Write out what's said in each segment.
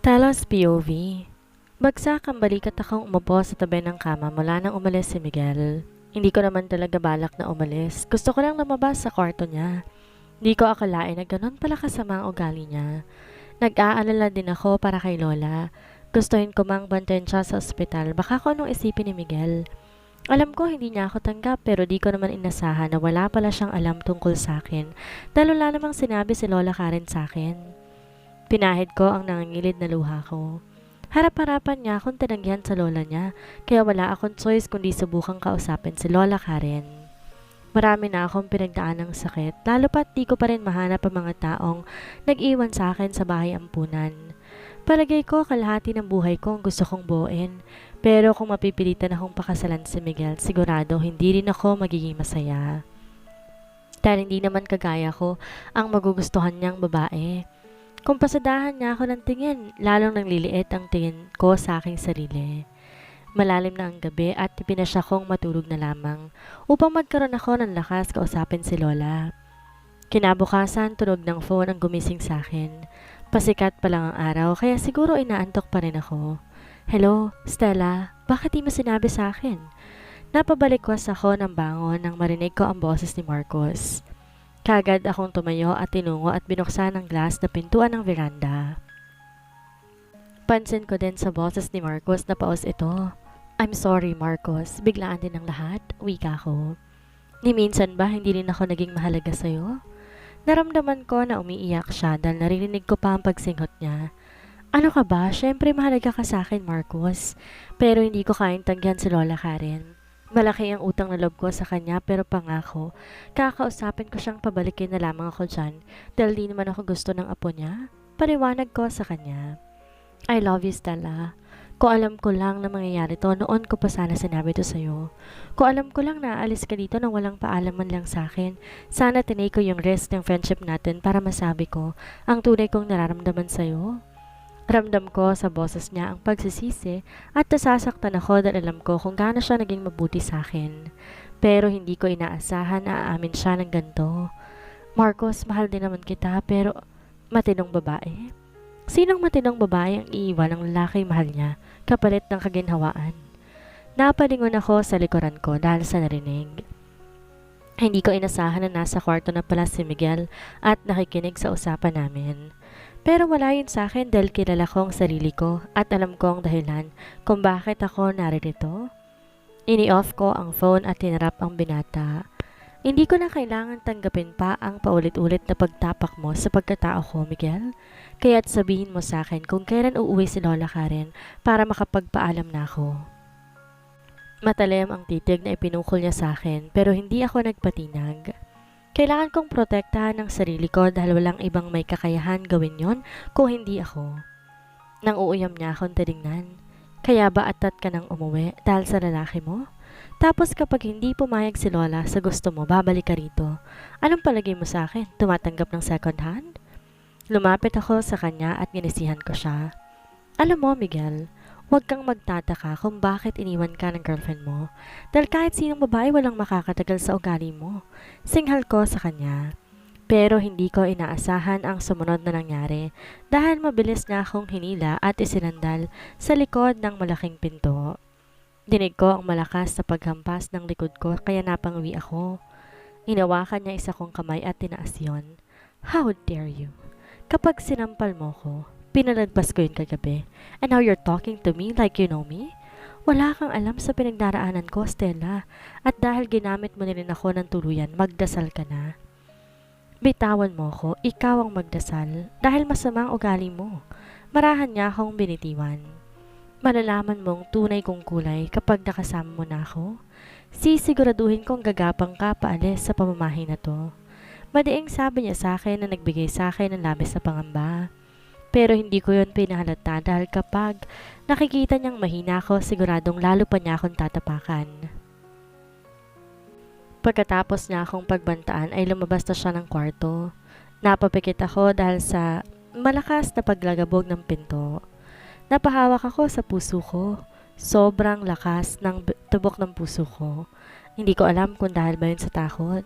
Stella's POV Bagsak ang balikat akong umupo sa tabi ng kama mula nang umalis si Miguel. Hindi ko naman talaga balak na umalis. Gusto ko lang lumabas sa kwarto niya. Hindi ko akalain na ganun pala kasama ang ugali niya. Nag-aalala din ako para kay Lola. Gustuhin ko mang bantayan siya sa ospital. Baka ko anong isipin ni Miguel. Alam ko hindi niya ako tanggap pero di ko naman inasahan na wala pala siyang alam tungkol sa akin dahil wala namang sinabi si Lola Karen sa akin. Pinahid ko ang nangingilid na luha ko. Harap-harapan niya akong tinanggihan sa lola niya, kaya wala akong choice kundi subukang kausapin si Lola Karen. Marami na akong pinagdaan ng sakit, lalo pat di ko pa rin mahanap ang mga taong nag-iwan sa akin sa bahay ampunan. Palagay ko kalahati ng buhay ko ang gusto kong buuin, pero kung mapipilitan akong pakasalan si Miguel, sigurado hindi rin ako magiging masaya. Dahil hindi naman kagaya ko ang magugustuhan niyang babae. Kung pasadahan niya ako ng tingin, lalong nangliliit ang tingin ko sa aking sarili. Malalim na ang gabi at pinasya kong matulog na lamang upang magkaroon ako ng lakas kausapin si Lola. Kinabukasan, tunog ng phone ang gumising sa akin. Pasikat pa lang ang araw kaya siguro inaantok pa rin ako. Hello, Stella, bakit di mo sinabi sa akin? Napabalikwas ako ng bangon nang marinig ko ang boses ni Marcos. Kagad akong tumayo at tinungo at binuksan ang glass na pintuan ng veranda. Pansin ko din sa boses ni Marcos na paos ito. I'm sorry, Marcos. Biglaan din ang lahat. Wika ko. Ni minsan ba hindi rin ako naging mahalaga sa'yo? Naramdaman ko na umiiyak siya dahil narinig ko pa ang pagsinghot niya. Ano ka ba? Siyempre mahalaga ka sa akin, Marcos. Pero hindi ko kayang tanggihan si Lola Karen. Malaki ang utang na loob ko sa kanya pero pangako, kakausapin ko siyang pabalikin na lamang ako dyan dahil di naman ako gusto ng apo niya. Pariwanag ko sa kanya. I love you, Stella. Kung alam ko lang na mangyayari to, noon ko pa sana sinabi to sa'yo. Kung alam ko lang na aalis ka dito nang walang paalam man lang sa akin, sana tinay ko yung risk ng friendship natin para masabi ko ang tunay kong nararamdaman sa'yo. Ramdam ko sa boses niya ang pagsisisi at nasasaktan ako dahil alam ko kung gaano siya naging mabuti sa akin. Pero hindi ko inaasahan na aamin siya ng ganito. Marcos, mahal din naman kita pero matinong babae? Sinong matinong babae ang iiwan ng lalaki mahal niya kapalit ng kaginhawaan? Napalingon ako sa likuran ko dahil sa narinig. Hindi ko inasahan na nasa kwarto na pala si Miguel at nakikinig sa usapan namin. Pero wala yun sa akin dahil kilala ko ang sarili ko at alam ko ang dahilan kung bakit ako naririto. Ini-off ko ang phone at tinarap ang binata. Hindi ko na kailangan tanggapin pa ang paulit-ulit na pagtapak mo sa pagkatao ko, Miguel. Kaya't sabihin mo sa akin kung kailan uuwi si Lola Karen para makapagpaalam na ako. Matalim ang titig na ipinukol niya sa akin pero hindi ako nagpatinag. Kailangan kong protektahan ang sarili ko dahil walang ibang may kakayahan gawin yon kung hindi ako. Nang uuyam niya akong tinignan. Kaya ba atat ka nang umuwi dahil sa lalaki mo? Tapos kapag hindi pumayag si Lola sa gusto mo, babalik ka rito. Anong palagay mo sa akin? Tumatanggap ng second hand? Lumapit ako sa kanya at ginisihan ko siya. Alam mo, Miguel, huwag kang magtataka kung bakit iniwan ka ng girlfriend mo. Dahil kahit sinong babae walang makakatagal sa ugali mo. Singhal ko sa kanya. Pero hindi ko inaasahan ang sumunod na nangyari dahil mabilis niya akong hinila at isinandal sa likod ng malaking pinto. Dinig ko ang malakas na paghampas ng likod ko kaya napangwi ako. Inawakan niya isa kong kamay at tinaas yon. How dare you? Kapag sinampal mo ko, pinalagpas ko yun kagabi. And now you're talking to me like you know me? Wala kang alam sa pinagdaraanan ko, Stella. At dahil ginamit mo na rin ako ng tuluyan, magdasal ka na. Bitawan mo ko, ikaw ang magdasal dahil masama ang ugali mo. Marahan niya akong binitiwan. Malalaman mong tunay kong kulay kapag nakasama mo na ako. Sisiguraduhin kong gagapang ka paalis sa pamamahay na to. Madiing sabi niya sa akin na nagbigay sa akin ng labis na pangamba. Pero hindi ko yon pinahalata dahil kapag nakikita niyang mahina ako, siguradong lalo pa niya akong tatapakan. Pagkatapos niya akong pagbantaan ay lumabas na siya ng kwarto. Napapikit ako dahil sa malakas na paglagabog ng pinto. Napahawak ako sa puso ko. Sobrang lakas ng tubok ng puso ko. Hindi ko alam kung dahil ba yun sa takot.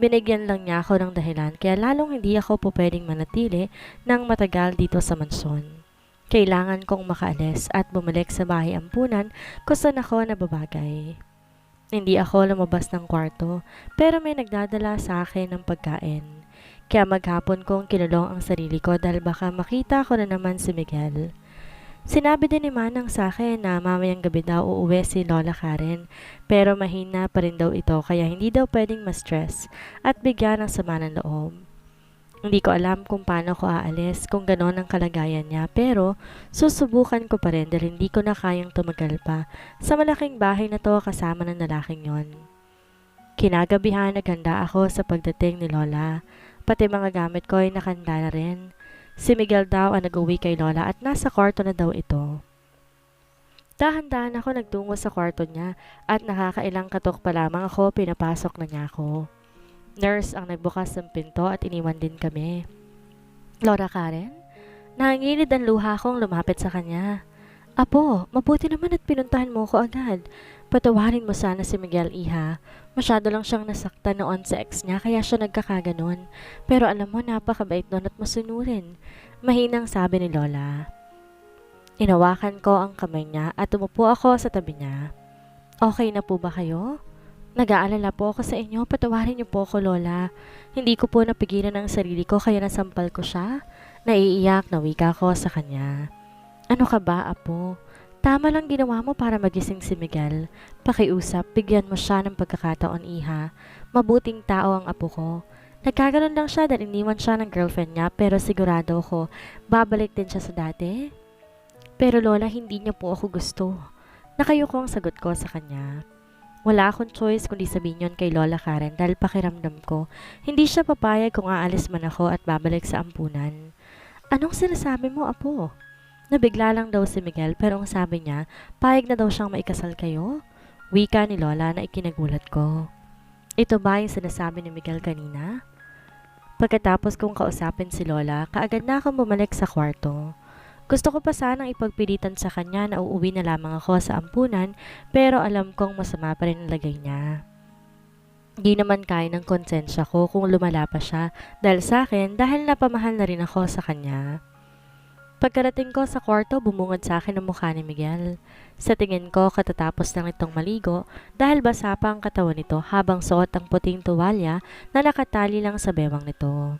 Binigyan lang niya ako ng dahilan kaya lalong hindi ako po pwedeng manatili ng matagal dito sa mansyon. Kailangan kong makaalis at bumalik sa bahay ampunan kung saan ako nababagay. Hindi ako lumabas ng kwarto pero may nagdadala sa akin ng pagkain. Kaya maghapon kong kinulong ang sarili ko dahil baka makita ko na naman si Miguel. Sinabi din ni Manang sa akin na mamayang gabi daw uuwi si Lola Karen pero mahina pa rin daw ito kaya hindi daw pwedeng ma-stress at bigyan ng sama ng loob. Hindi ko alam kung paano ko aalis kung ganon ang kalagayan niya pero susubukan ko pa rin dahil hindi ko na kayang tumagal pa sa malaking bahay na to kasama ng lalaking yon. Kinagabihan naghanda ako sa pagdating ni Lola. Pati mga gamit ko ay nakanda na rin. Si Miguel daw ang nag-uwi kay Lola at nasa kwarto na daw ito. Dahan-dahan ako nagtungo sa kwarto niya at nakakailang katok pa lamang ako pinapasok na niya ako. Nurse ang nagbukas ng pinto at iniwan din kami. Laura Karen? Nangingilid ang luha kong lumapit sa kanya. Apo, mabuti naman at pinuntahan mo ko agad. Patawarin mo sana si Miguel Iha. Masyado lang siyang nasaktan noon sa ex niya kaya siya nagkakaganon. Pero alam mo, napakabait nun at masunurin. Mahinang sabi ni Lola. Inawakan ko ang kamay niya at umupo ako sa tabi niya. Okay na po ba kayo? Nag-aalala po ako sa inyo, patawarin niyo po ako, Lola. Hindi ko po napigilan ang sarili ko kaya nasampal ko siya. Naiiyak na wika ko sa kanya. Ano ka ba, Apo? Tama lang ginawa mo para magising si Miguel. Pakiusap, bigyan mo siya ng pagkakataon, Iha. Mabuting tao ang apo ko. Nagkaganon lang siya dahil iniwan siya ng girlfriend niya pero sigurado ko, babalik din siya sa dati. Pero Lola, hindi niya po ako gusto. Nakayuko ang sagot ko sa kanya. Wala akong choice kundi sabihin yon kay Lola Karen dahil pakiramdam ko, hindi siya papayag kung aalis man ako at babalik sa ampunan. Anong sinasabi mo, Apo? Nabigla lang daw si Miguel pero ang sabi niya, payag na daw siyang maikasal kayo. Wika ni Lola na ikinagulat ko. Ito ba yung sinasabi ni Miguel kanina? Pagkatapos kong kausapin si Lola, kaagad na akong bumalik sa kwarto. Gusto ko pa sanang ipagpilitan sa kanya na uuwi na lamang ako sa ampunan pero alam kong masama pa rin ang lagay niya. Di naman kaya ng konsensya ko kung lumala pa siya dahil sa akin dahil napamahal na rin ako sa kanya. Pagkarating ko sa kwarto, bumungad sa akin ang mukha ni Miguel. Sa tingin ko, katatapos lang itong maligo dahil basa pa ang katawan nito habang suot ang puting tuwalya na nakatali lang sa bewang nito.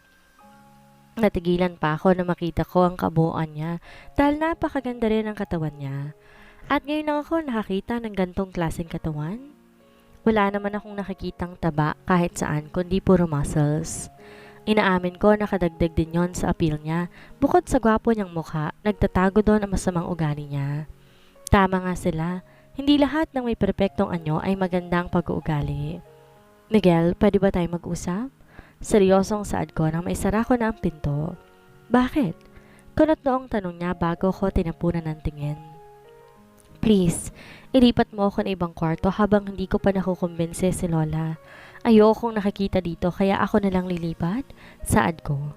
Natigilan pa ako na makita ko ang kabuuan niya dahil napakaganda rin ang katawan niya. At ngayon lang ako nakakita ng gantong klaseng katawan. Wala naman akong nakikitang taba kahit saan kundi puro muscles. Inaamin ko nakadagdag din yon sa appeal niya. Bukod sa gwapo niyang mukha, nagtatago doon ang masamang ugali niya. Tama nga sila, hindi lahat ng may perpektong anyo ay magandang pag-uugali. Miguel, pwede ba tayo mag-usap? Seryosong saad ko nang may ko na ang pinto. Bakit? Kunot noong tanong niya bago ko tinapunan ng tingin. Please, ilipat mo ako ng ibang kwarto habang hindi ko pa nakukumbinse si Lola. Ayokong nakikita dito kaya ako na lang lilipat. Saad ko.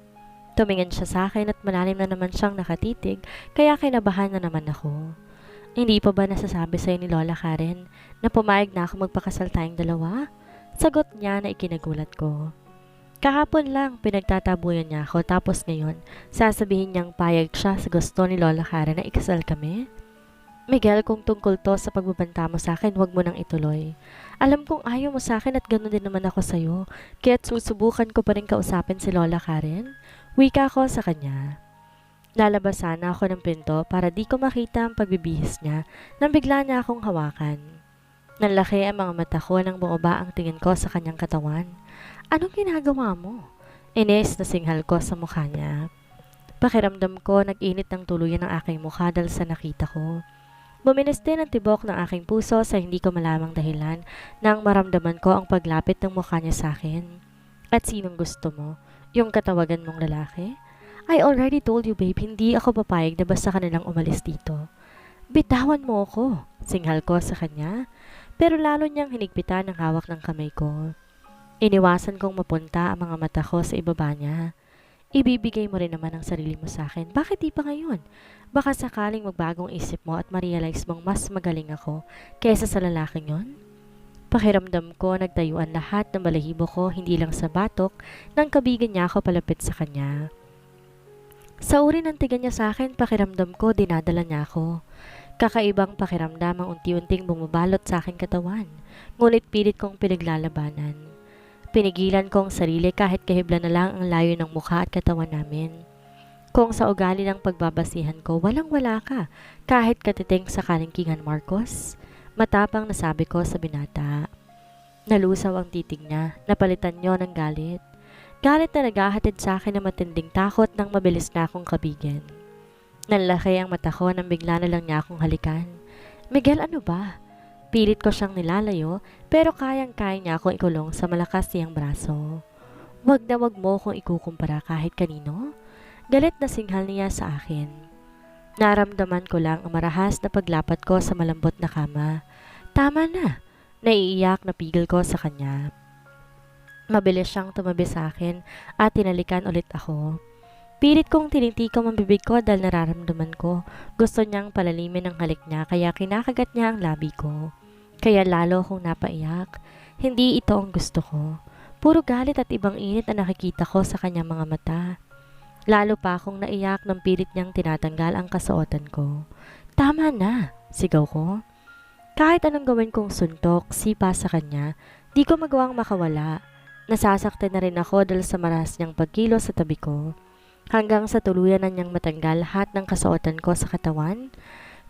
Tumingin siya sa akin at malalim na naman siyang nakatitig kaya kinabahan na naman ako. Hindi pa ba nasasabi sa'yo ni Lola Karen na pumayag na ako magpakasal tayong dalawa? Sagot niya na ikinagulat ko. Kahapon lang pinagtatabuyan niya ako tapos ngayon sasabihin niyang payag siya sa gusto ni Lola Karen na ikasal kami? Miguel, kung tungkol to sa pagbabanta mo sa akin, huwag mo nang ituloy. Alam kong ayaw mo sa akin at ganoon din naman ako sa'yo, kaya't susubukan ko pa rin kausapin si Lola Karen. Wika ko sa kanya. Lalabas sana ako ng pinto para di ko makita ang pagbibihis niya nang bigla niya akong hawakan. Nanlaki ang mga mata ko nang bumaba ang tingin ko sa kanyang katawan. Anong ginagawa mo? Ines na singhal ko sa mukha niya. Pakiramdam ko nag-init ng tuluyan ang aking mukha dahil sa nakita ko. Buminis din ang tibok ng aking puso sa hindi ko malamang dahilan nang maramdaman ko ang paglapit ng mukha niya sa akin. At sinong gusto mo? Yung katawagan mong lalaki? I already told you babe, hindi ako papayag na basta ka nalang umalis dito. Bitawan mo ako, singhal ko sa kanya. Pero lalo niyang hinigpitan ang hawak ng kamay ko. Iniwasan kong mapunta ang mga mata ko sa ibaba niya. Ibibigay mo rin naman ang sarili mo sa akin. Bakit di pa ngayon? Baka sakaling magbagong isip mo at ma-realize mong mas magaling ako kaysa sa lalaking yon? Pakiramdam ko nagtayuan lahat ng balahibo ko hindi lang sa batok nang kabigan niya ako palapit sa kanya. Sa uri ng tiga niya sa akin, pakiramdam ko, dinadala niya ako. Kakaibang pakiramdam ang unti-unting bumabalot sa aking katawan, ngunit pilit kong pinaglalabanan. Pinigilan ko ang sarili kahit kahibla na lang ang layo ng mukha at katawan namin. Kung sa ugali ng pagbabasihan ko, walang wala ka, kahit katiting sa kalingkingan Marcos. Matapang nasabi ko sa binata. Nalusaw ang titig niya, napalitan niyo ng galit. Galit na naghahatid sa akin ng matinding takot nang mabilis na akong kabigyan. Nanlaki ang mata ko nang bigla na lang niya akong halikan. Miguel, ano ba? Pilit ko siyang nilalayo, pero kayang-kaya niya akong ikulong sa malakas niyang braso. Wag na wag mo kung ikukumpara kahit kanino. Galit na singhal niya sa akin. Naramdaman ko lang ang marahas na paglapat ko sa malambot na kama. Tama na. Naiiyak na pigil ko sa kanya. Mabilis siyang tumabi sa akin at tinalikan ulit ako. Pilit kong tinitikam ang bibig ko dahil nararamdaman ko. Gusto niyang palalimin ang halik niya kaya kinakagat niya ang labi ko. Kaya lalo akong napaiyak. Hindi ito ang gusto ko. Puro galit at ibang init ang nakikita ko sa kanyang mga mata. Lalo pa akong naiyak nang pilit niyang tinatanggal ang kasuotan ko. Tama na, sigaw ko. Kahit anong gawin kong suntok, sipa sa kanya, di ko magawang makawala. Nasasaktan na rin ako dahil sa maras niyang pagkilo sa tabi ko. Hanggang sa tuluyan na niyang matanggal lahat ng kasuotan ko sa katawan,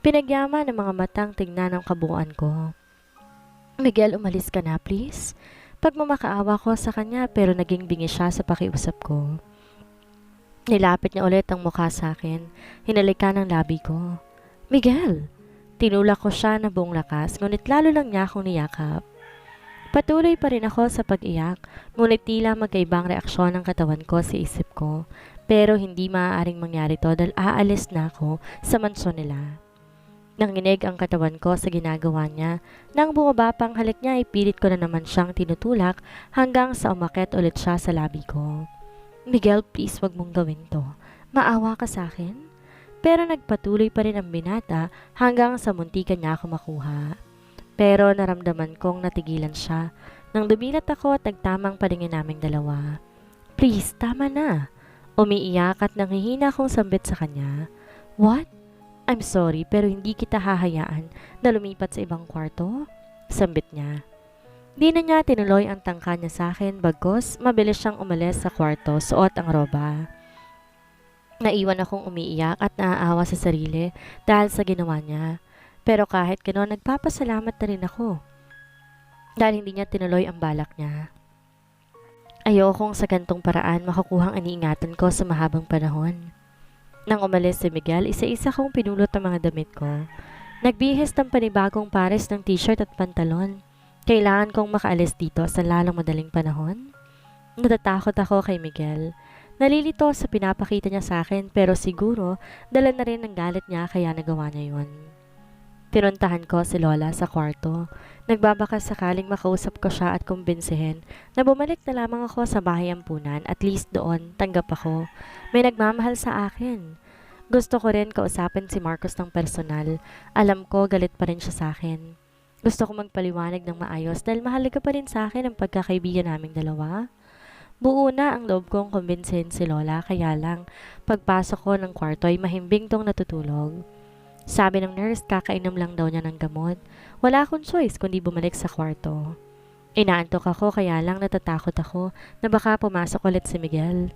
pinagyaman ng mga matang tingnan ang kabuuan ko. Miguel, umalis ka na please. Pagmamakaawa ko sa kanya pero naging bingi siya sa pakiusap ko. Nilapit niya ulit ang mukha sa akin. Hinalikan ang labi ko. Miguel! Tinulak ko siya na buong lakas, ngunit lalo lang niya akong niyakap. Patuloy pa rin ako sa pag-iyak, ngunit tila magkaibang reaksyon ng katawan ko sa isip ko. Pero hindi maaaring mangyari to dahil aalis na ako sa mansyon nila. Nanginig ang katawan ko sa ginagawa niya. Nang bumaba pang halik niya, ipilit ko na naman siyang tinutulak hanggang sa umakit ulit siya sa labi ko. Miguel, please wag mong gawin to. Maawa ka sa akin? Pero nagpatuloy pa rin ang binata hanggang sa muntikan niya ako makuha. Pero naramdaman kong natigilan siya nang dumilat ako at nagtamang paningin naming dalawa. Please, tama na. Umiiyak at nanghihina akong sambit sa kanya. What? I'm sorry pero hindi kita hahayaan na lumipat sa ibang kwarto. Sambit niya. Di na niya tinuloy ang tangka niya sa akin bagos mabilis siyang umalis sa kwarto suot ang roba. Naiwan akong umiiyak at naaawa sa sarili dahil sa ginawa niya. Pero kahit gano'n, nagpapasalamat na rin ako. Dahil hindi niya tinuloy ang balak niya. Ayokong sa gantong paraan makukuhang aniingatan ko sa mahabang panahon. Nang umalis si Miguel, isa-isa kong pinulot ang mga damit ko. Nagbihis ng panibagong pares ng t-shirt at pantalon. Kailangan kong makaalis dito sa lalong madaling panahon. Natatakot ako kay Miguel. Nalilito sa pinapakita niya sa akin pero siguro dala na rin ng galit niya kaya nagawa niya yun. Pinuntahan ko si Lola sa kwarto. Nagbabaka sakaling makausap ko siya at kumbinsihin na bumalik na lamang ako sa bahay ampunan at least doon tanggap ako. May nagmamahal sa akin. Gusto ko rin kausapin si Marcos ng personal. Alam ko galit pa rin siya sa akin. Gusto ko magpaliwanag ng maayos dahil mahalaga pa rin sa akin ang pagkakaibigan naming dalawa. Buo na ang loob kong kumbinsihin si Lola kaya lang pagpasok ko ng kwarto ay mahimbing tong natutulog. Sabi ng nurse, kakainom lang daw niya ng gamot. Wala akong choice kundi bumalik sa kwarto. Inaantok ako kaya lang natatakot ako na baka pumasok ulit si Miguel.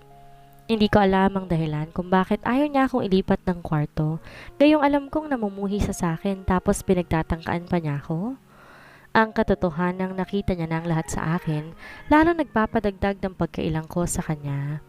Hindi ko alam ang dahilan kung bakit ayaw niya akong ilipat ng kwarto. Gayong alam kong namumuhi sa sakin tapos pinagtatangkaan pa niya ako. Ang katotohanan nakita niya na lahat sa akin, lalo nagpapadagdag ng pagkailang ko sa kanya.